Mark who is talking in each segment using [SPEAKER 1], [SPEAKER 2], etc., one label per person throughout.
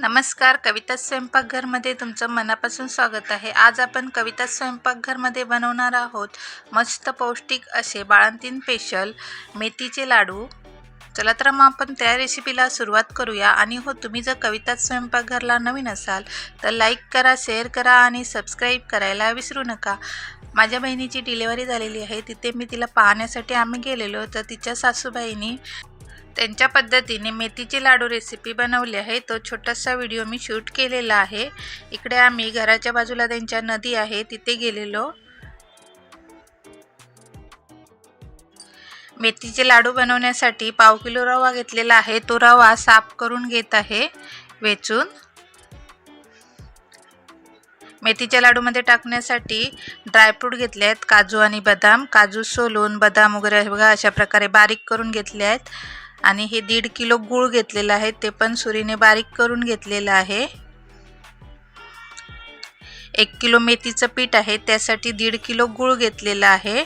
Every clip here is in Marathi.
[SPEAKER 1] नमस्कार कविता स्वयंपाकघरमध्ये तुमचं मनापासून स्वागत आहे. आज आपण कविता स्वयंपाकघरमध्ये बनवणार आहोत मस्त पौष्टिक असे बाळंतीन स्पेशल मेथीचे लाडू. चला तर मग आपण त्या रेसिपीला सुरुवात करूया. आणि हो तुम्ही जर कविता स्वयंपाकघरला नवीन असाल तर लाईक करा शेअर करा आणि सबस्क्राईब करायला विसरू नका. माझ्या बहिणीची डिलेवरी झालेली आहे. तिथे मी तिला पाहण्यासाठी आम्ही गेलेलो. तर तिच्या सासूबाईंनी त्यांच्या पद्धतीने मेथीचे लाडू रेसिपी बनवली आहे. तो छोटासा व्हिडिओ मी शूट केलेला आहे. इकडे आम्ही घराच्या बाजूला त्यांच्या नदी आहे. तिथे गेलेलो. मेथीचे लाडू बनवण्यासाठी पाव किलो रवा घेतलेला आहे. तो रवा साफ करून घेत आहे. वेचून. मेथीच्या लाडूमध्ये टाकण्यासाठी ड्रायफ्रूट घेतले आहेत. काजू आणि बदाम. काजू सोलून बदाम वगैरे बघा अशा प्रकारे बारीक करून घेतले आहेत. आणि हे दीड किलो गूळ घेतलेलं आहे ते पण सुरीने बारीक करून घेतलेलं आहे. एक किलो मेथीचं पीठ आहे त्यासाठी दीड किलो गूळ घेतलेलं आहे.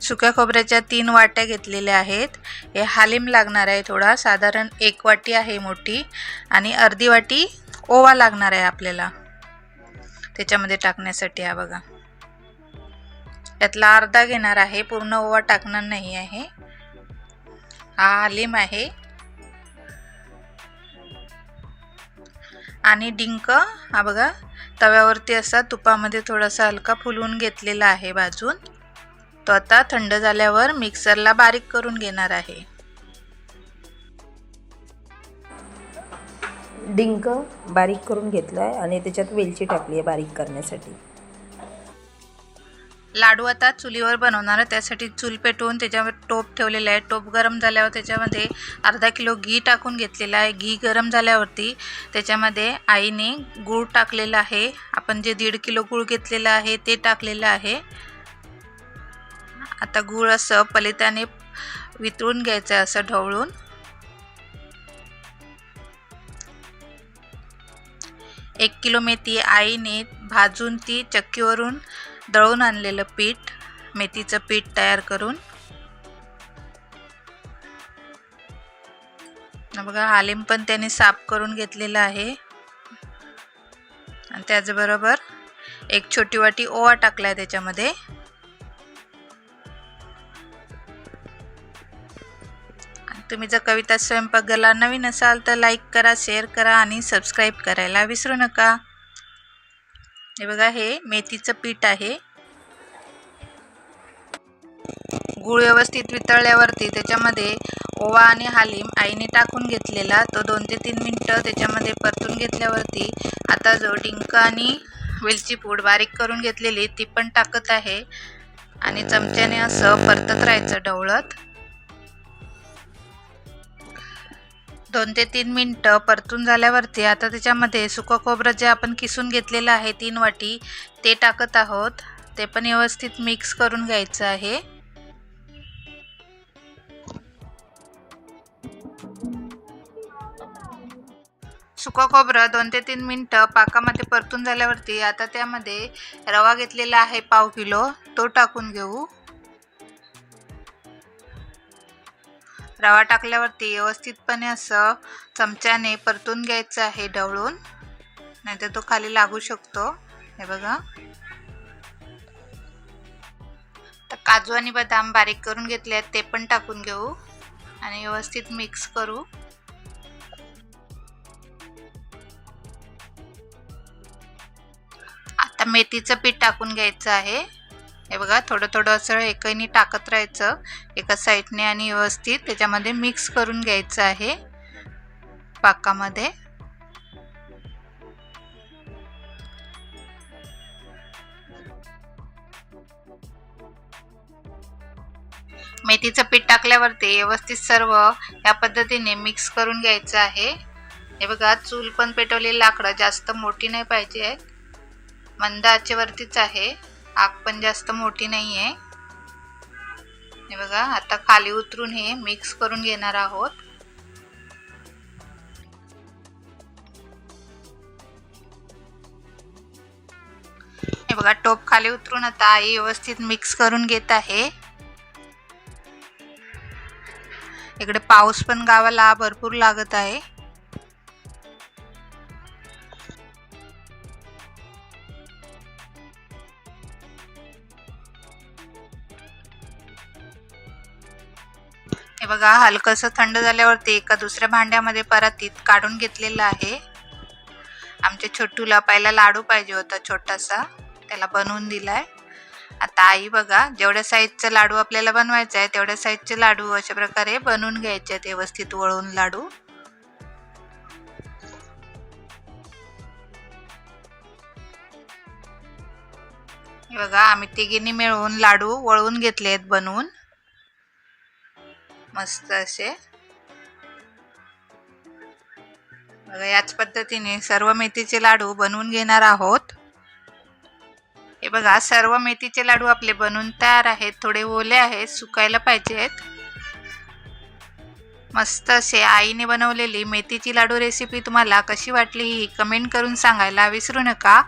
[SPEAKER 1] सुक्या खोबऱ्याच्या तीन वाट्या घेतलेल्या आहेत. हे हालीम लागणार आहे थोडा साधारण एक वाटी आहे मोठी आणि अर्धी वाटी ओवा लागणार आहे आपल्याला. त्याच्यामध्ये टाकण्यासाठी हा बघा. यातला अर्धा घेणार आहे पूर्ण ओवा टाकणार नाही आहे. हा हालिम आहे. आणि डिंक हा बघा तव्यावरती असा तुपामध्ये थोडासा हलका फुलवून घेतलेला आहे भाजून. तो आता थंड झाल्यावर मिक्सरला बारीक करून घेणार आहे.
[SPEAKER 2] डिंक बारीक करून घेतला आहे आणि त्याच्यात वेलची टाकली आहे बारीक करण्यासाठी.
[SPEAKER 1] लाडू आता चुलीवर बनवणार आहे. त्यासाठी चूल पेटवून त्याच्यावर टोप ठेवलेला आहे. टोप गरम झाल्यावर त्याच्यामध्ये अर्धा किलो घी टाकून घेतलेला आहे. घी गरम झाल्यावरती त्याच्यामध्ये आईने गूळ टाकलेला आहे. आपण जे दीड किलो गूळ घेतलेलं आहे ते टाकलेलं आहे. आता गूळ असं पलिताने वितळून घ्यायचं आहे असं ढवळून. एक किलो मेथी आईने भाजून ती चक्कीवरून दळून आणलेलं पीठ मेथीचं पीठ तयार करून. बघा हालिम पण त्याने साफ करून घेतलेलं आहे. आणि त्याचबरोबर एक छोटी वाटी ओवा टाकलाय त्याच्यामध्ये. तुम्ही जर कविता स्वयंपाकघरला नवीन असाल तर लाईक करा शेअर करा आणि सबस्क्राईब करायला विसरू नका. हे बघा हे मेथीचं पीठ आहे. गूळ व्यवस्थित वितळल्यावरती त्याच्यामध्ये ओवा आणि हालिम आईने टाकून घेतलेला तो दोन ते तीन मिनटं त्याच्यामध्ये परतून घेतल्यावरती आता जो डिंक आणि वेलची पूड बारीक करून घेतलेली ती पण टाकत आहे. आणि चमच्याने असं परतत राहायचं ढवळत दोन ते तीन मिनटं परतून झाल्यावरती आता त्याच्यामध्ये सुकं खोबरं जे आपण किसून घेतलेलं आहे तीन वाटी ते टाकत आहोत. ते पण व्यवस्थित मिक्स करून घ्यायचं आहे. सुकं खोबरं दोन ते तीन मिनटं पाकामध्ये परतून झाल्यावरती आता त्यामध्ये रवा घेतलेला आहे पाव किलो तो टाकून घेऊ. रवा टाकल्यावरती व्यवस्थितपणे असं चमच्याने परतून घ्यायचं आहे ढवळून. नाहीतर तो खाली लागू शकतो. हे बघा. तर काजू आणि बदाम बारीक करून घेतले आहेत ते पण टाकून घेऊ आणि व्यवस्थित मिक्स करू. आता मेथीचं पीठ टाकून घ्यायचं आहे. हे बघा थोडं थोडं असं एकही टाकत राहायचं. एका साईडने आणि व्यवस्थित त्याच्यामध्ये मिक्स करून घ्यायचं आहे पाकामध्ये. मेथीचं पीठ टाकल्यावरती व्यवस्थित सर्व या पद्धतीने मिक्स करून घ्यायचं आहे. हे बघा चूल पण पेटवलेली लाकडं जास्त मोठी नाही पाहिजे. मंद आचेवरतीच आहे. आग पण जास्त मोठी नाही आहे हे बघा आता खाली उतरून हे मिक्स करून घेणार आहोत. हे बघा टोप खाली उतरून आता आई व्यवस्थित मिक्स करून घेत आहे. इकडे पाऊस पण गावाला भरपूर लागत आहे. हे बघा हलकंसं थंड झाल्यावरती एका दुसऱ्या भांड्यामध्ये परातीत काढून घेतलेलं आहे. आमच्या छोटूला पहिला लाडू पाहिजे होता छोटासा त्याला बनवून दिलाय. आता आई बघा जेवढ्या साईजचा लाडू आपल्याला बनवायचा आहे तेवढ्या साईजचे लाडू अशा प्रकारे बनवून घ्यायचे आहेत व्यवस्थित वळून लाडू. हे बघा आम्ही तिघींनी मिळून लाडू वळून घेतले आहेत बनवून. मस्त असे. बघा याच पद्धतीने सर्व मेथीचे लाडू बनवून घेणार आहोत. हे बघा सर्व मेथीचे लाडू आपले बनवून तयार आहेत. थोडे ओले आहेत सुकायला पाहिजेत मस्त असे आईने बनवलेली मेथीची लाडू रेसिपी तुम्हाला कशी वाटली ही कमेंट करून सांगायला विसरू नका.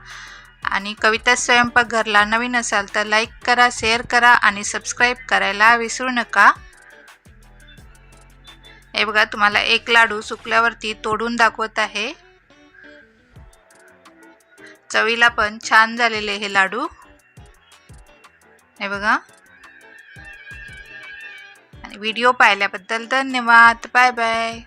[SPEAKER 1] आणि कविता स्वयंपाकघरला नवीन असाल तर लाईक करा शेअर करा आणि सबस्क्राईब करायला विसरू नका. हे बघा तुम्हाला एक लाडू सुकल्यावरती तोडून दाखवत आहे. चवीला पण छान झालेले हे लाडू. हे बघा. आणि व्हिडिओ पाहिल्याबद्दल धन्यवाद. Bye bye.